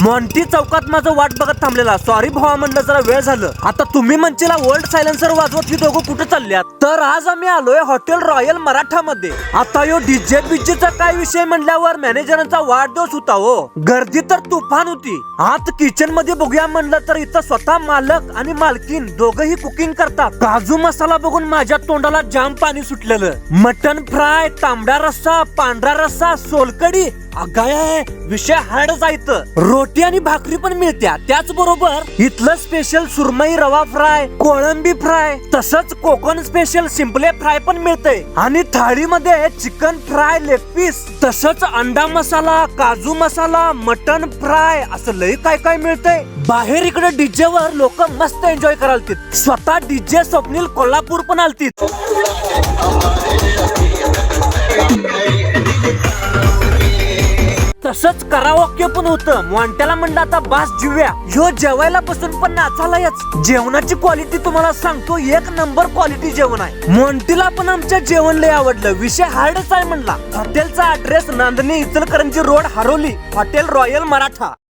Monty चौकात माझं वाट बघत थांबलेला. सॉरी भावा म्हणलं जरा वेळ झालं. आता तुम्ही म्हणशीला वर्ल्ड सायलेन्सर वाजवत ही दोघं कुठे चालल्यात? तर आज आम्ही आलोय हॉटेल रॉयल मराठा मध्ये आता यो डीजे बिजेचा काय विषय म्हणल्यावर मॅनेजरांचा वाढदिवस होता हो. गर्दी तर तुफान होती. आत किचनमध्ये बघूया म्हणलं तर इथं स्वतः मालक आणि मालकीन दोघही कुकिंग करतात. काजू मसाला बघून माझ्या तोंडाला जाम पाणी सुटलेलं. मटन फ्राय तांबडा रस्सा पांढरा रस्सा सोलकडी अगाय विषय हार्ड जायचं रोटी आणि भाकरी पण मिळत्या. त्याचबरोबर इथलं स्पेशल सुरमई रवा फ्राय कोळंबी फ्राय तसंच कोकण स्पेशल सिंपले फ्राय पण मिळतंय. आणि थाळीमध्ये चिकन फ्राय लेग पीस तसंच अंडा मसाला काजू मसाला मटन फ्राय असं लय काय काय मिळतंय. बाहेर इकडे डीजे वर लोक मस्त एन्जॉय करालतीत. स्वतः डीजे स्वप्नील कोल्हापूर पण आलतीत. तसंच कराओके पण होतं. मोंट्याला म्हणलं आता बास जिव्या. ह्यो जेवायला बसून पण नाचालायच जेवणाची क्वालिटी तुम्हाला सांगतो एक नंबर क्वालिटी जेवण आहे. मोंटीला पण आमच्या जेवण लय आवडलं. विषय हार्डच आहे म्हणला. हॉटेलचा address Nandani Ichalkaranji road Haroli. Hotel royal Maratha.